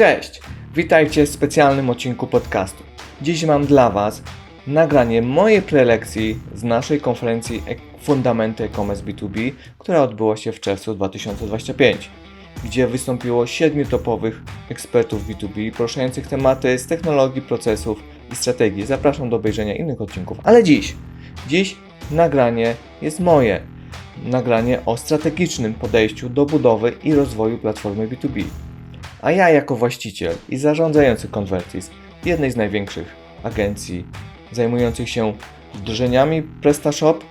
Cześć! Witajcie w specjalnym odcinku podcastu. Dziś mam dla Was nagranie mojej prelekcji z naszej konferencji E- Fundamenty e-commerce B2B, która odbyła się w czerwcu 2025, gdzie wystąpiło siedmiu topowych ekspertów B2B poruszających tematy z technologii, procesów i strategii. Zapraszam do obejrzenia innych odcinków. Ale dziś, dziś nagranie jest moje. Nagranie o strategicznym podejściu do budowy i rozwoju platformy B2B. A ja jako właściciel i zarządzający Convertis, jednej z największych agencji zajmujących się wdrożeniami PrestaShop,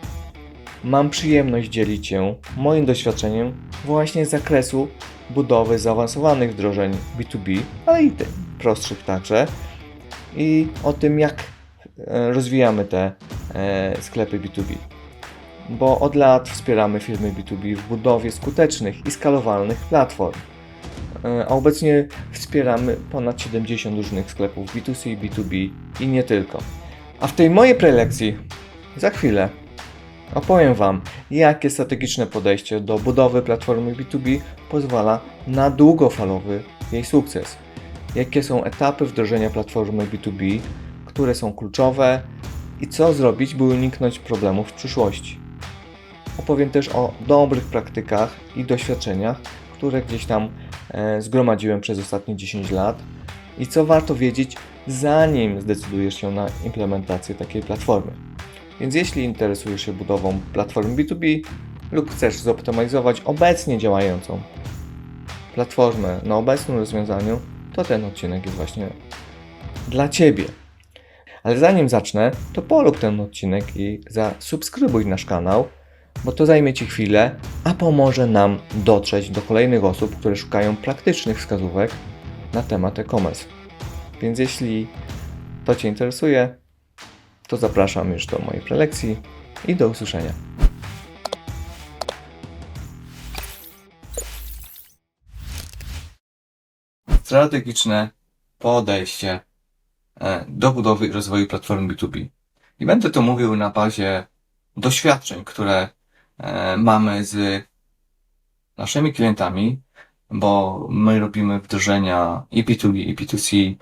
mam przyjemność dzielić się moim doświadczeniem właśnie z zakresu budowy zaawansowanych wdrożeń B2B, ale i tych prostszych także i o tym jak e, rozwijamy te e, sklepy B2B. Bo od lat wspieramy firmy B2B w budowie skutecznych i skalowalnych platform. E, A obecnie wspieramy ponad 70 różnych sklepów B2C, B2B i nie tylko. A w tej mojej prelekcji za chwilę opowiem Wam, jakie strategiczne podejście do budowy platformy B2B pozwala na długofalowy jej sukces. Jakie są etapy wdrożenia platformy B2B, które są kluczowe i co zrobić, by uniknąć problemów w przyszłości. Opowiem też o dobrych praktykach i doświadczeniach, które gdzieś tam zgromadziłem przez ostatnie 10 lat i co warto wiedzieć, zanim zdecydujesz się na implementację takiej platformy. Więc jeśli interesujesz się budową platformy B2B lub chcesz zoptymalizować obecnie działającą platformę na obecnym rozwiązaniu, to ten odcinek jest właśnie dla Ciebie. Ale zanim zacznę, to polub ten odcinek i zasubskrybuj nasz kanał, bo to zajmie Ci chwilę, a pomoże nam dotrzeć do kolejnych osób, które szukają praktycznych wskazówek na temat e-commerce. Więc jeśli to Cię interesuje, to zapraszam już do mojej prelekcji i do usłyszenia. Strategiczne podejście e, do budowy i rozwoju platformy B2B. I będę to mówił na bazie doświadczeń, które mamy z naszymi klientami, bo my robimy wdrożenia i B2B, i B2C,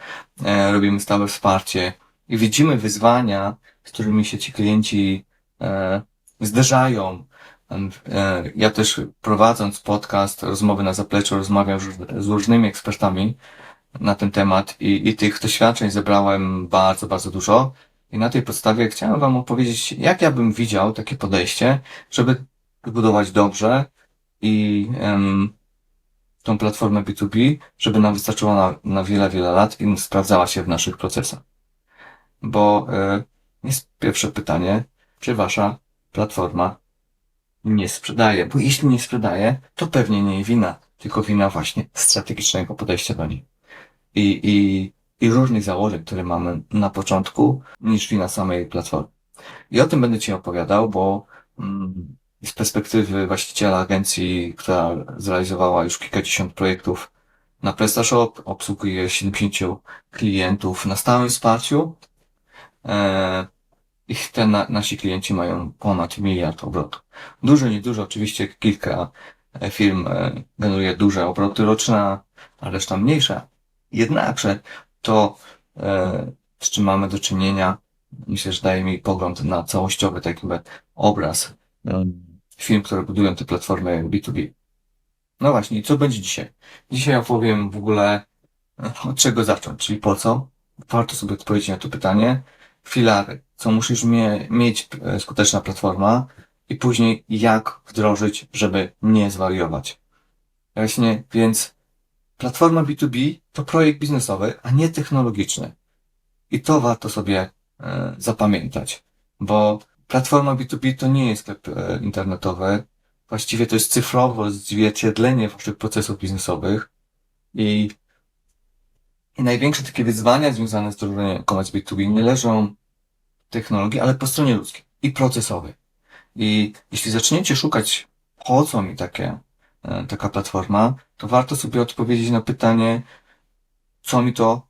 e, robimy stałe wsparcie i widzimy wyzwania, z którymi się ci klienci e, zderzają. E, ja też prowadząc podcast, rozmowy na zapleczu, rozmawiam z różnymi ekspertami na ten temat i, i tych doświadczeń zebrałem bardzo, bardzo dużo. I na tej podstawie chciałem Wam opowiedzieć, jak ja bym widział takie podejście, żeby budować dobrze i em, tą platformę B2B, żeby nam wystarczyła na, na wiele, wiele lat i sprawdzała się w naszych procesach. Bo e, jest pierwsze pytanie, czy Wasza platforma nie sprzedaje? Bo jeśli nie sprzedaje, to pewnie nie jej wina, tylko wina właśnie strategicznego podejścia do niej. I, i, i różnych założeń, które mamy na początku, niż wina samej platformy. I o tym będę Ci opowiadał, bo mm, z perspektywy właściciela agencji, która zrealizowała już kilkadziesiąt projektów na PrestaShop, obsługuje 70 klientów na stałym wsparciu. E, ich te na, nasi klienci mają ponad miliard obrotów. Dużo, niedużo, oczywiście kilka e, firm e, generuje duże obroty roczne, a reszta mniejsze. Jednakże to, e, z czym mamy do czynienia, myślę, że daje mi pogląd na całościowy taki obraz firm, które budują te platformy B2B. No właśnie, co będzie dzisiaj? Dzisiaj opowiem w ogóle e, od czego zacząć, czyli po co. Warto sobie odpowiedzieć na to pytanie. Filary, co musisz mie- mieć e, skuteczna platforma i później jak wdrożyć, żeby nie zwariować. Właśnie, więc platforma B2B to projekt biznesowy, a nie technologiczny. I to warto sobie e, zapamiętać, bo platforma B2B to nie jest sklep e, internetowy. Właściwie to jest cyfrowe odzwierciedlenie waszych procesów biznesowych i, i największe takie wyzwania związane z wdrożeniem e-commerce B2B nie leżą w technologii, ale po stronie ludzkiej i procesowej. I jeśli zaczniecie szukać, co mi takie, taka platforma, to warto sobie odpowiedzieć na pytanie, co mi to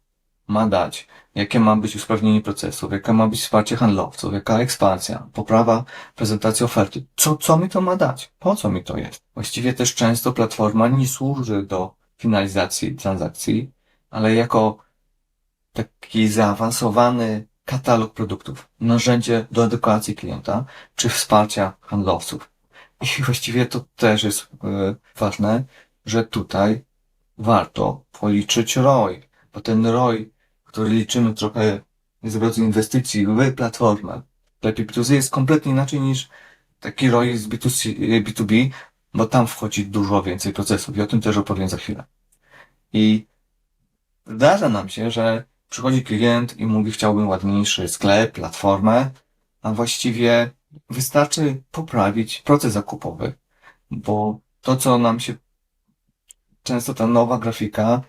ma dać, jakie ma być usprawnienie procesów, jaka ma być wsparcie handlowców, jaka ekspansja, poprawa prezentacji oferty. Co, co mi to ma dać? Po co mi to jest? Właściwie też często platforma nie służy do finalizacji transakcji ale jako taki zaawansowany katalog produktów, narzędzie do edukacji klienta, czy wsparcia handlowców. I właściwie to też jest e, ważne, że tutaj warto policzyć ROI, bo ten ROI, który liczymy trochę z rodzaju inwestycji w platformę, lepiej B2C jest kompletnie inaczej niż taki ROI z B2C, B2B, bo tam wchodzi dużo więcej procesów i o tym też opowiem za chwilę. I zdarza nam się, że przychodzi klient i mówi chciałbym ładniejszy sklep, platformę, a właściwie wystarczy poprawić proces zakupowy, bo to, co nam się często ta nowa grafika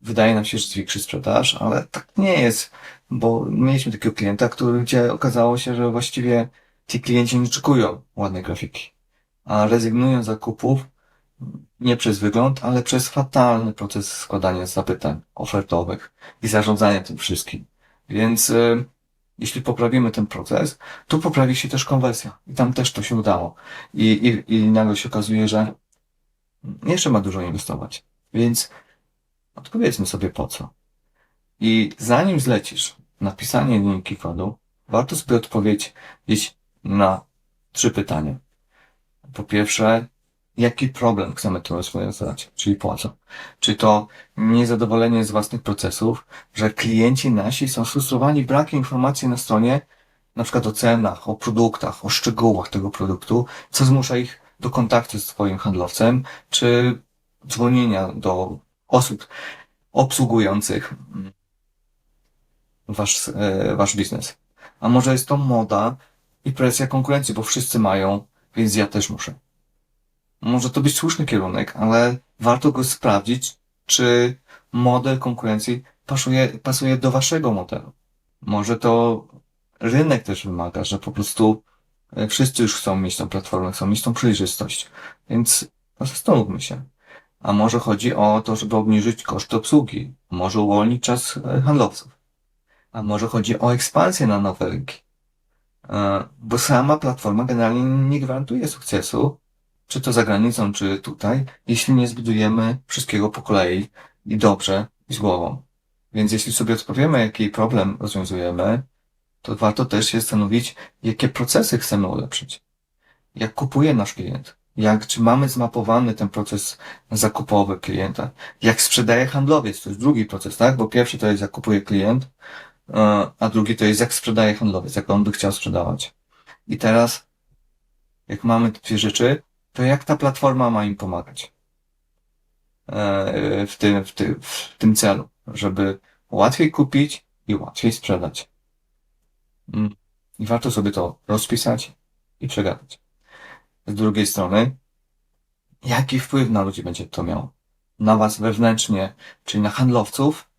wydaje nam się, że zwiększy sprzedaż, ale tak nie jest, bo mieliśmy takiego klienta, który, gdzie okazało się, że właściwie ci klienci nie oczekują ładnej grafiki, a rezygnują z zakupów nie przez wygląd, ale przez fatalny proces składania zapytań ofertowych i zarządzania tym wszystkim. Więc y, jeśli poprawimy ten proces, to poprawi się też konwersja. I tam też to się udało. I, i, i nagle się okazuje, że nie trzeba dużo inwestować. Więc odpowiedzmy sobie po co. I zanim zlecisz napisanie linijki kodu, warto sobie odpowiedzieć na trzy pytania. Po pierwsze, jaki problem chcemy tu rozwiązać, czyli po co? Czy to niezadowolenie z własnych procesów, że klienci nasi są frustrowani brakiem informacji na stronie, na przykład o cenach, o produktach, o szczegółach tego produktu, co zmusza ich do kontaktu z Twoim handlowcem, czy dzwonienia do osób obsługujących wasz, e, wasz biznes. A może jest to moda i presja konkurencji, bo wszyscy mają, więc ja też muszę. Może to być słuszny kierunek, ale warto go sprawdzić, czy model konkurencji pasuje, pasuje do waszego modelu. Może to rynek też wymaga, że po prostu e, wszyscy już chcą mieć tą platformę, chcą mieć tą przejrzystość. Więc zastanówmy się. A może chodzi o to, żeby obniżyć koszty obsługi. Może uwolnić czas e, handlowców. A może chodzi o ekspansję na nowe rynki. E, bo sama platforma generalnie nie gwarantuje sukcesu, czy to za granicą, czy tutaj, jeśli nie zbudujemy wszystkiego po kolei i dobrze i z głową. Więc jeśli sobie odpowiemy, jaki problem rozwiązujemy, to warto też się zastanowić, jakie procesy chcemy ulepszyć. Jak kupuje nasz klient? Jak, czy mamy zmapowany ten proces zakupowy klienta? Jak sprzedaje handlowiec? To jest drugi proces, tak? Bo pierwszy to jest jak kupuje klient, e, a drugi to jest jak sprzedaje handlowiec, jak on by chciał sprzedawać. I teraz, jak mamy te dwie rzeczy, to jak ta platforma ma im pomagać e, w tym, w tym, w tym celu, żeby łatwiej kupić i łatwiej sprzedać. Mm. I warto sobie to rozpisać i przegadać. Z drugiej strony, jaki wpływ na ludzi będzie to miało? Na was wewnętrznie, czyli na handlowców.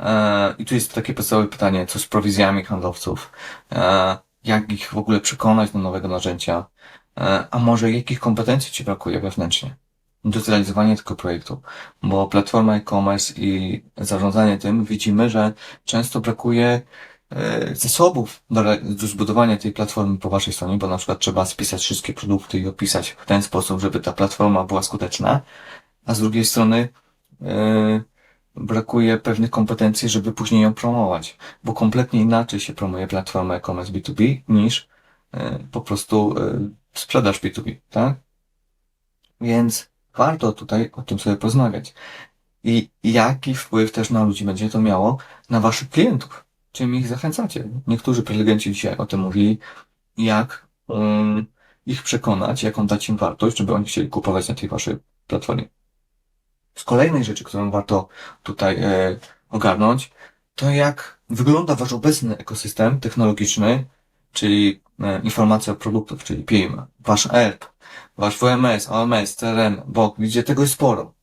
E, I tu jest takie podstawowe pytanie, co z prowizjami handlowców? E, jak ich w ogóle przekonać do nowego narzędzia? E, a może jakich kompetencji Ci brakuje wewnętrznie do zrealizowania tego projektu? Bo platforma e-commerce i zarządzanie tym widzimy, że często brakuje e, zasobów do, do zbudowania tej platformy po Waszej stronie, bo na przykład trzeba spisać wszystkie produkty i opisać w ten sposób, żeby ta platforma była skuteczna, a z drugiej strony yy, brakuje pewnych kompetencji, żeby później ją promować, bo kompletnie inaczej się promuje platformę e-commerce B2B niż yy, po prostu yy, sprzedaż B2B, tak? Więc warto tutaj o tym sobie porozmawiać. I jaki wpływ też na ludzi będzie to miało na waszych klientów? Czym ich zachęcacie? Niektórzy prelegenci dzisiaj o tym mówili, jak um, ich przekonać, jaką dać im wartość, żeby oni chcieli kupować na tej waszej platformie. Z kolejnej rzeczy, którą warto tutaj e, ogarnąć, to jak wygląda wasz obecny ekosystem technologiczny, czyli informacja o produktów, czyli PIM, wasz ERP, wasz WMS, OMS, CRM, BOK, gdzie tego jest sporo.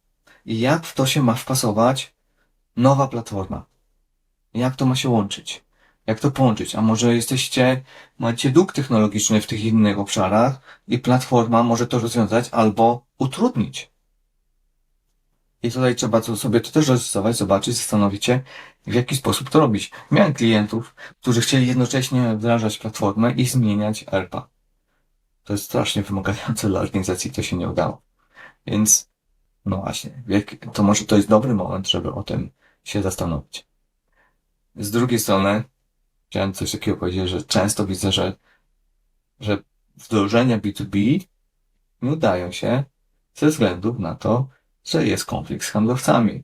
I jak w to się ma wpasować nowa platforma? Jak to ma się łączyć? Jak to połączyć? A może jesteście, macie dług technologiczny w tych innych obszarach i platforma może to rozwiązać albo utrudnić. I tutaj trzeba to sobie to też rozrysować, zobaczyć, zastanowić się, w jaki sposób to robić. Miałem klientów, którzy chcieli jednocześnie wdrażać platformę i zmieniać ERPA. To jest strasznie wymagające dla organizacji, to się nie udało. Więc, no właśnie, to może to jest dobry moment, żeby o tym się zastanowić. Z drugiej strony, chciałem coś takiego powiedzieć, że często widzę, że, że wdrożenia B2B nie udają się ze względu na to, że jest konflikt z handlowcami,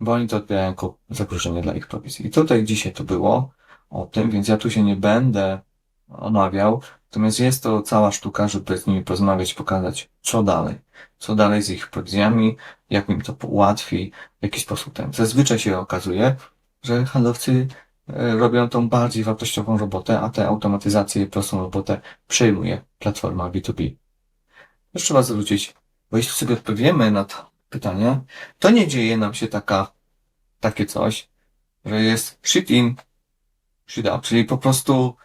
bo oni to odbierają jako zagrożenie dla ich prowizji. I tutaj dzisiaj to było o tym, więc ja tu się nie będę omawiał, natomiast jest to cała sztuka, żeby z nimi porozmawiać, pokazać, co dalej, co dalej z ich prowizjami, jak im to ułatwi, w jaki sposób ten. Zazwyczaj się okazuje, że handlowcy e, robią tą bardziej wartościową robotę, a tę automatyzację i prostą robotę przejmuje platforma B2B. Też trzeba zwrócić, bo jeśli sobie odpowiemy na to pytanie, to nie dzieje nam się taka, takie coś, że jest shit in, shit out, czyli po prostu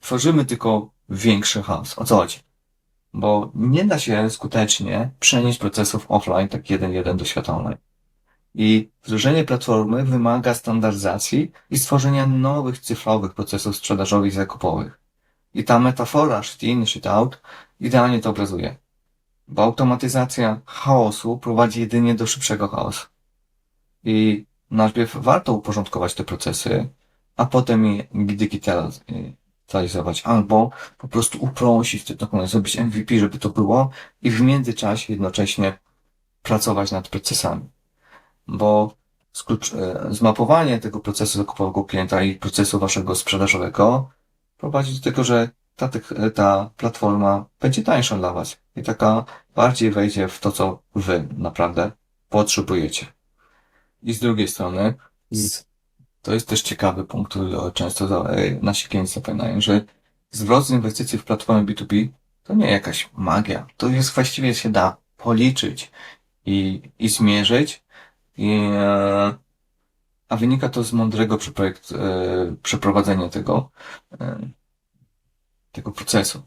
tworzymy tylko większy chaos. O co chodzi? Bo nie da się skutecznie przenieść procesów offline tak jeden jeden do świata online. I wdrożenie platformy wymaga standaryzacji i stworzenia nowych cyfrowych procesów sprzedażowych i zakupowych. I ta metafora shit in, shit out idealnie to obrazuje. Bo automatyzacja chaosu prowadzi jedynie do szybszego chaosu. I najpierw warto uporządkować te procesy, a potem je digitalizować, albo po prostu uprościć te dokumenty, zrobić MVP, żeby to było i w międzyczasie jednocześnie pracować nad procesami. Bo e, zmapowanie tego procesu zakupowego klienta i procesu waszego sprzedażowego prowadzi do tego, że ta, ta platforma będzie tańsza dla was i taka bardziej wejdzie w to, co wy naprawdę potrzebujecie. I z drugiej strony, z, to jest też ciekawy punkt, który często e, nasi klienci zapominają, że zwrot z inwestycji w platformę B2B to nie jakaś magia. To jest właściwie się da policzyć i, i zmierzyć, i, e, a wynika to z mądrego e, przeprowadzenia tego, tego procesu.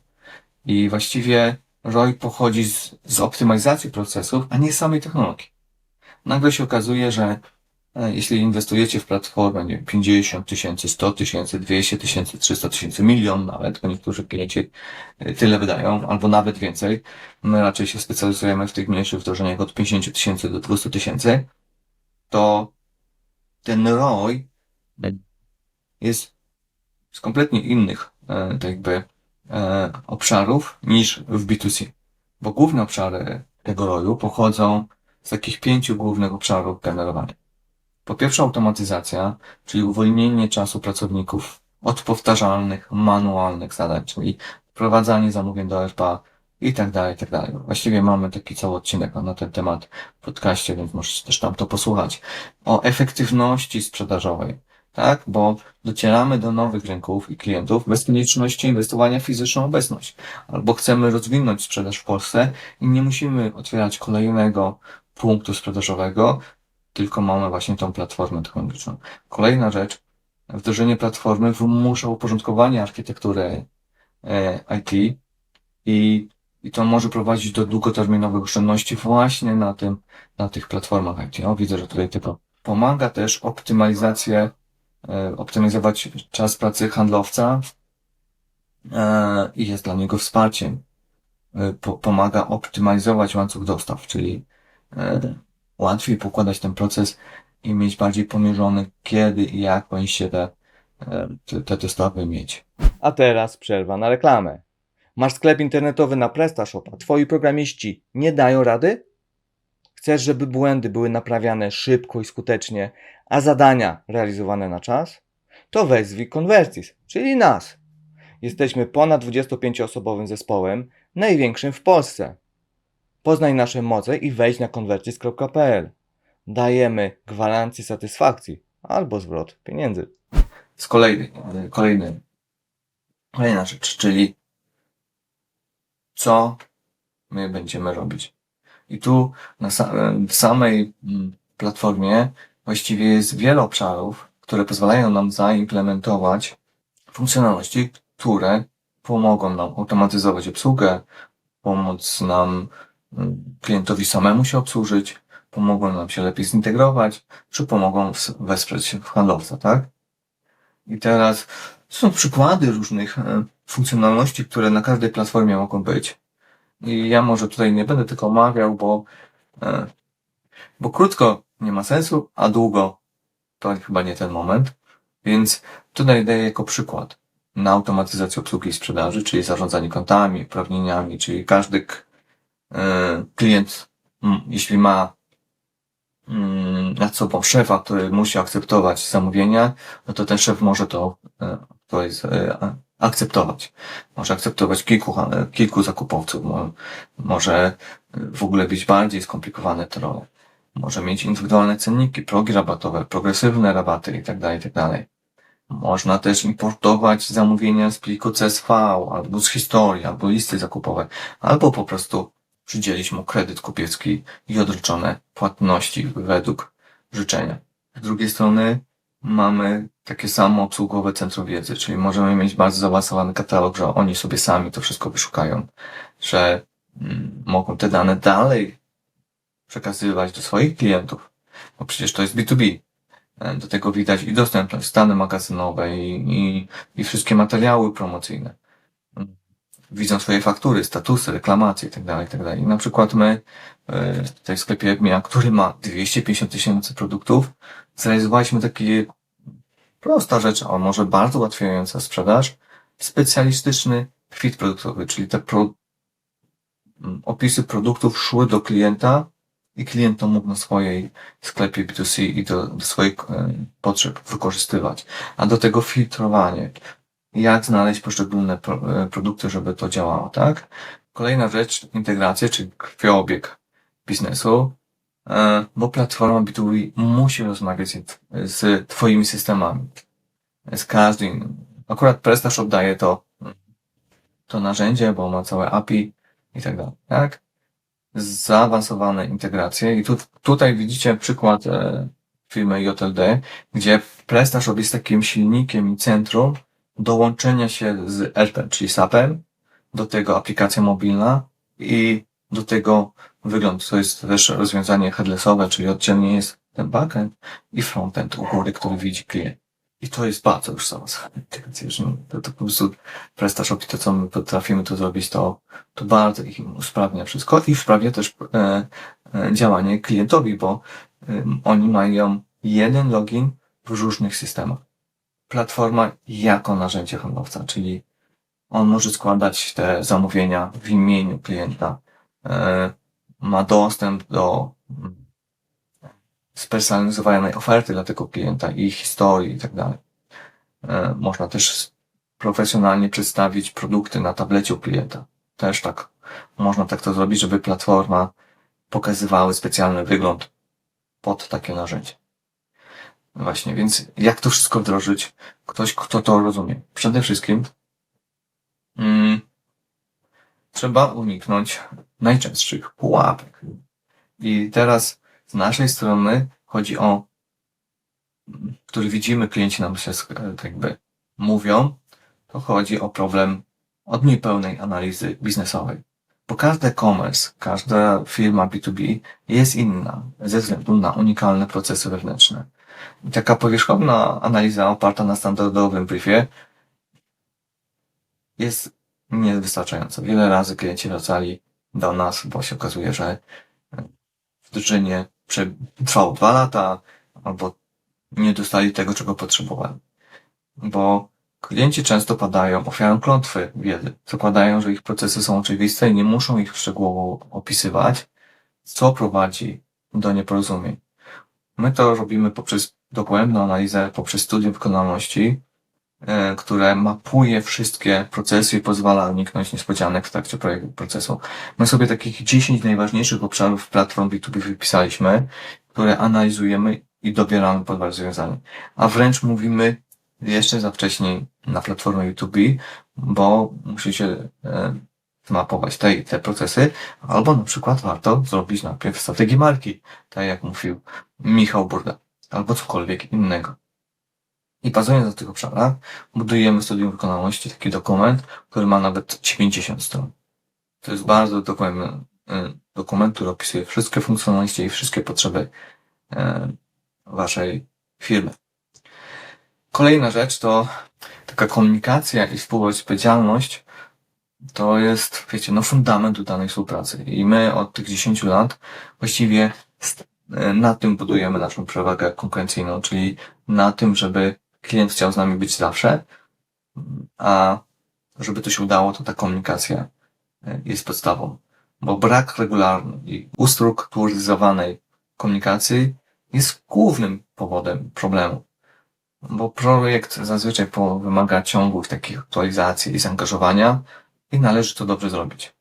I właściwie ROI pochodzi z, z optymalizacji procesów, a nie z samej technologii. Nagle się okazuje, że e, jeśli inwestujecie w platformę nie wiem, 50 tysięcy, 100 tysięcy, 200 tysięcy, 300 tysięcy, milion nawet, bo niektórzy klienci e, tyle wydają, albo nawet więcej. My raczej się specjalizujemy w tych mniejszych wdrożeniach od 50 tysięcy do 200 tysięcy, to ten ROI jest z kompletnie innych e, tak jakby e, obszarów niż w B2C. Bo główne obszary tego ROI-u pochodzą z takich pięciu głównych obszarów generowania. Po pierwsze automatyzacja, czyli uwolnienie czasu pracowników od powtarzalnych, manualnych zadań, czyli wprowadzanie zamówień do RPA i tak dalej, i tak dalej. Właściwie mamy taki cały odcinek na ten temat w podcaście, więc możecie też tam to posłuchać. O efektywności sprzedażowej, tak? Bo docieramy do nowych rynków i klientów bez konieczności inwestowania w fizyczną obecność. Albo chcemy rozwinąć sprzedaż w Polsce i nie musimy otwierać kolejnego punktu sprzedażowego, tylko mamy właśnie tą platformę technologiczną. Kolejna rzecz, wdrożenie platformy wymusza uporządkowanie architektury e, IT i, i to może prowadzić do długoterminowych oszczędności właśnie na tym, na tych platformach IT. O, widzę, że tutaj tylko pomaga też optymalizację, optymalizować czas pracy handlowca e, i jest dla niego wsparciem. E, po, pomaga optymalizować łańcuch dostaw, czyli e, łatwiej pokładać ten proces i mieć bardziej pomierzony, kiedy i jak powinniście te, e, te, te dostawy mieć. A teraz przerwa na reklamę. Masz sklep internetowy na PrestaShop, a twoi programiści nie dają rady? Chcesz, żeby błędy były naprawiane szybko i skutecznie, a zadania realizowane na czas? To wezwij Convertis, czyli nas. Jesteśmy ponad 25-osobowym zespołem, największym w Polsce. Poznaj nasze moce i wejdź na convertis.pl. Dajemy gwarancję satysfakcji albo zwrot pieniędzy. Z kolei, e, kolejny, kolejna rzecz, czyli co my będziemy robić. I tu na samej mm, platformie właściwie jest wiele obszarów, które pozwalają nam zaimplementować funkcjonalności, które pomogą nam automatyzować obsługę, pomóc nam mm, klientowi samemu się obsłużyć, pomogą nam się lepiej zintegrować, czy pomogą wesprzeć handlowca, tak? I teraz są przykłady różnych e, funkcjonalności, które na każdej platformie mogą być. I ja może tutaj nie będę tylko omawiał, bo, e, bo krótko nie ma sensu, a długo to chyba nie ten moment. Więc tutaj daję jako przykład na automatyzację obsługi i sprzedaży, czyli zarządzanie kontami, uprawnieniami, czyli każdy e, klient, mm, jeśli ma mm, nad sobą szefa, który musi akceptować zamówienia, no to ten szef może to, e, to jest, e, akceptować. Może akceptować kilku, kilku zakupowców, mo- może w ogóle być bardziej skomplikowane te role. Może mieć indywidualne cenniki, progi rabatowe, progresywne rabaty itd., itd. Można też importować zamówienia z pliku CSV, albo z historii, albo listy zakupowe, albo po prostu przydzielić mu kredyt kupiecki i odroczone płatności według życzenia. Z drugiej strony mamy takie samo obsługowe centrum wiedzy, czyli możemy mieć bardzo zaawansowany katalog, że oni sobie sami to wszystko wyszukają, że mm, mogą te dane dalej przekazywać do swoich klientów, bo przecież to jest B2B. E, Do tego widać i dostępność, stany magazynowe i, i, wszystkie materiały promocyjne. Mm. Widzą swoje faktury, statusy, reklamacje itd. itd. I na przykład my e, w sklepie Mia, który ma 250 tysięcy produktów, zrealizowaliśmy taki prosta rzecz, a może bardzo ułatwiająca sprzedaż, specjalistyczny fit produktowy, czyli te pro, m, opisy produktów szły do klienta i klient to mógł na swojej sklepie B2C i do, do swoich e, potrzeb wykorzystywać. A do tego filtrowanie. Jak znaleźć poszczególne pro, e, produkty, żeby to działało, tak? Kolejna rzecz, integracja, czyli krwiobieg biznesu, e, bo platforma B2B musi rozmawiać z Twoimi systemami. Z każdym. Akurat PrestaShop daje to, to narzędzie, bo ma całe API i tak dalej, tak? Zaawansowane integracje i tu, tutaj widzicie przykład e, firmy JLD, gdzie PrestaShop jest takim silnikiem i centrum do łączenia się z ERP, czyli SAP-em, do tego aplikacja mobilna i do tego wygląd. To jest też rozwiązanie headlessowe, czyli oddzielnie jest ten backend i frontend u góry, który widzi klient. I to jest bardzo już integracje. że To, to po prostu PrestaShop i to, co my potrafimy tu zrobić, to, to bardzo ich usprawnia wszystko i sprawia też e, e, działanie klientowi, bo e, oni mają jeden login w różnych systemach. Platforma jako narzędzie handlowca, czyli on może składać te zamówienia w imieniu klienta, e, ma dostęp do spersonalizowanej oferty dla tego klienta i historii i tak dalej. E, Można też profesjonalnie przedstawić produkty na tablecie u klienta. Też tak. Można tak to zrobić, żeby platforma pokazywała specjalny wygląd pod takie narzędzie. Właśnie, więc jak to wszystko wdrożyć? Ktoś, kto to rozumie. Przede wszystkim mm, trzeba uniknąć najczęstszych pułapek. I teraz z naszej strony chodzi o, który widzimy, klienci nam się sk- tak jakby mówią, to chodzi o problem od niepełnej analizy biznesowej. Bo każdy e-commerce, każda firma B2B jest inna ze względu na unikalne procesy wewnętrzne. I taka powierzchowna analiza oparta na standardowym briefie jest niewystarczająca. Wiele razy klienci wracali do nas, bo się okazuje, że wdrożenie prze- trwało dwa lata, albo nie dostali tego, czego potrzebowali. Bo klienci często padają ofiarą klątwy wiedzy. Zakładają, że ich procesy są oczywiste i nie muszą ich szczegółowo opisywać, co prowadzi do nieporozumień. My to robimy poprzez dogłębną analizę, poprzez studium wykonalności, które mapuje wszystkie procesy i pozwala uniknąć niespodzianek w trakcie projektu procesu. My sobie takich 10 najważniejszych obszarów platform B2B wypisaliśmy, które analizujemy i dobieramy pod rozwiązanie. A wręcz mówimy jeszcze za wcześnie na platformę B2B, bo musicie e, zmapować te te procesy, albo na przykład warto zrobić najpierw strategię marki, tak jak mówił Michał Burda, albo cokolwiek innego. I bazując na tych obszarach, budujemy studium wykonalności, taki dokument, który ma nawet 90 stron. To jest bardzo dogłębny y, dokument, który opisuje wszystkie funkcjonalności i wszystkie potrzeby y, waszej firmy. Kolejna rzecz to taka komunikacja i współodpowiedzialność to jest, wiecie, no fundament danej współpracy. I my od tych 10 lat właściwie e, na tym budujemy naszą przewagę konkurencyjną, czyli na tym, żeby klient chciał z nami być zawsze, a żeby to się udało, to ta komunikacja e, jest podstawą. Bo brak regularnej ustrukturyzowanej komunikacji jest głównym powodem problemu. Bo projekt zazwyczaj wymaga ciągłych takich aktualizacji i zaangażowania i należy to dobrze zrobić.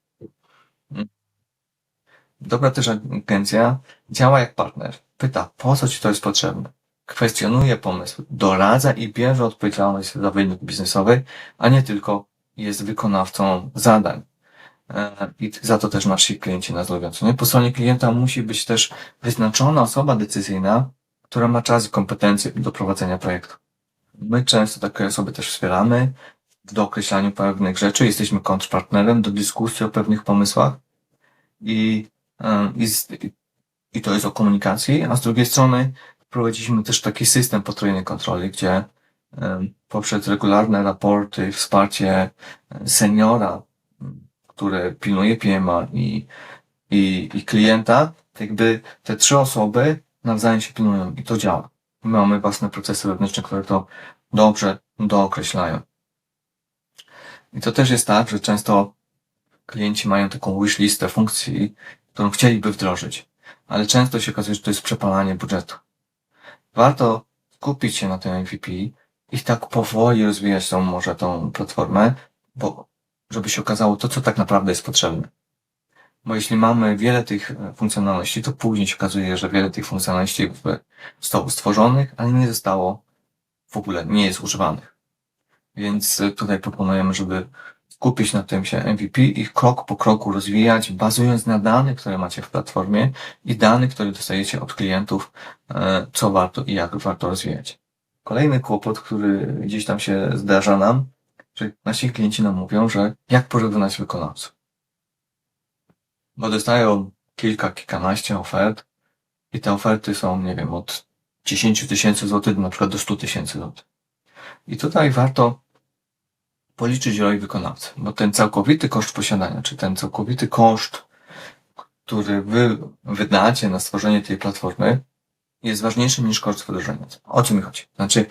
Dobra też agencja działa jak partner. Pyta, po co ci to jest potrzebne? Kwestionuje pomysł, doradza i bierze odpowiedzialność za wynik biznesowy, a nie tylko jest wykonawcą zadań. E, I za to też nasi klienci nas lubią. Nie? Po stronie klienta musi być też wyznaczona osoba decyzyjna, która ma czas i kompetencje do prowadzenia projektu. My często takie osoby też wspieramy w dookreślaniu pewnych rzeczy. Jesteśmy kontrpartnerem do dyskusji o pewnych pomysłach i, e, i, i to jest o komunikacji, a z drugiej strony wprowadziliśmy też taki system potrójnej kontroli, gdzie poprzez regularne raporty, wsparcie seniora, m, które pilnuje PMA i, i, i klienta, jakby te trzy osoby nawzajem się pilnują i to działa. My mamy własne procesy wewnętrzne, które to dobrze dookreślają. I to też jest tak, że często klienci mają taką wish listę funkcji, którą chcieliby wdrożyć, ale często się okazuje, że to jest przepalanie budżetu. Warto skupić się na tym MVP i tak powoli rozwijać tą, może tą platformę, bo żeby się okazało to, co tak naprawdę jest potrzebne. Bo jeśli mamy wiele tych e, funkcjonalności, to później się okazuje, że wiele tych funkcjonalności zostało stworzonych, ale nie zostało w ogóle, nie jest używanych. Więc e, tutaj proponujemy, żeby skupić na tym się MVP i krok po kroku rozwijać, bazując na danych, które macie w platformie i danych, które dostajecie od klientów, e, co warto i jak warto rozwijać. Kolejny kłopot, który gdzieś tam się zdarza nam, że nasi klienci nam mówią, że jak pożegnać wykonawców. Bo dostają kilka, kilkanaście ofert i te oferty są, nie wiem, od 10 tysięcy złotych na przykład do 100 tysięcy złotych. I tutaj warto policzyć rolę wykonawcy, bo ten całkowity koszt posiadania, czy ten całkowity koszt, który wy wydacie na stworzenie tej platformy, jest ważniejszy niż koszt wdrożenia. O co mi chodzi? Znaczy,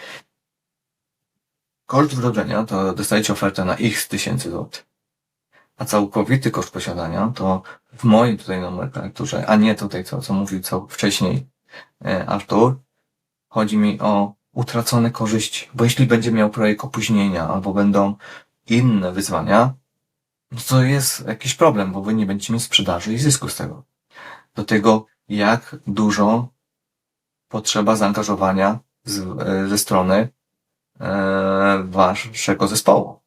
koszt wdrożenia to dostajecie ofertę na x tysięcy złotych. A całkowity koszt posiadania to w mojej tutaj nomenklaturze, a nie tutaj co, co mówił co wcześniej e, Artur, chodzi mi o utracone korzyści. Bo jeśli będzie miał projekt opóźnienia albo będą inne wyzwania, no to jest jakiś problem, bo wy nie będziecie mieć sprzedaży i zysku z tego. Do tego, jak dużo potrzeba zaangażowania z, e, ze strony e, waszego zespołu.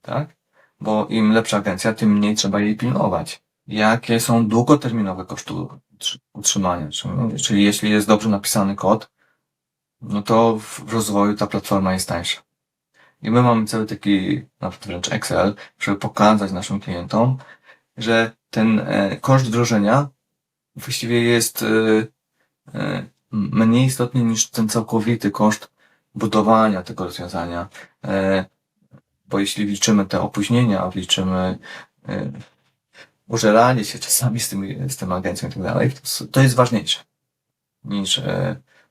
Tak? Bo im lepsza agencja, tym mniej trzeba jej pilnować. Jakie są długoterminowe koszty utrzy- utrzymania? Czyli jeśli jest dobrze napisany kod, no to w rozwoju ta platforma jest tańsza. I my mamy cały taki, nawet wręcz Excel, żeby pokazać naszym klientom, że ten e, koszt wdrożenia właściwie jest e, e, mniej istotny niż ten całkowity koszt budowania tego rozwiązania. Bo jeśli liczymy te opóźnienia, liczymy e, użeranie się czasami z tym, z tym agencją i tak dalej, to, jest ważniejsze niż,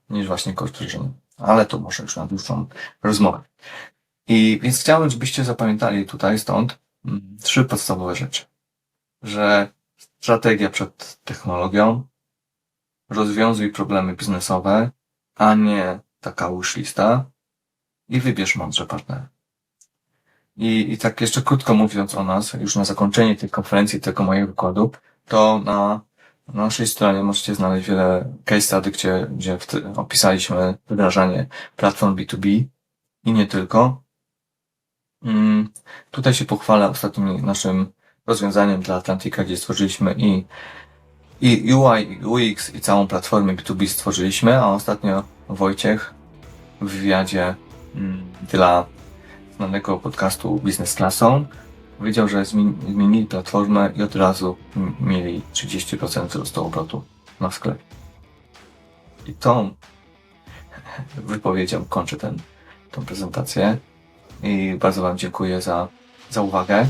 niż właśnie koszt wdrożenia. Ale to może już na dłuższą rozmowę. I więc chciałbym, żebyście zapamiętali tutaj stąd mm, trzy podstawowe rzeczy. Że strategia przed technologią, rozwiązuj problemy biznesowe, a nie taka wishlista i wybierz mądrze partnera. I, I tak jeszcze krótko mówiąc o nas, już na zakończenie tej konferencji, tego mojego wykładu, to na naszej stronie możecie znaleźć wiele case study, gdzie, gdzie opisaliśmy wdrażanie platform B2B i nie tylko. Mm, Tutaj się pochwalę ostatnim naszym rozwiązaniem dla Atlantika, gdzie stworzyliśmy i, i UI, i UX, i całą platformę B2B stworzyliśmy, a ostatnio Wojciech w wywiadzie mm, dla znanego podcastu Business Classą powiedział, że zmi- zmienili platformę i od razu mieli 30% wzrostu obrotu na sklep. I tą wypowiedzią kończę tą prezentację i bardzo Wam dziękuję za, za uwagę.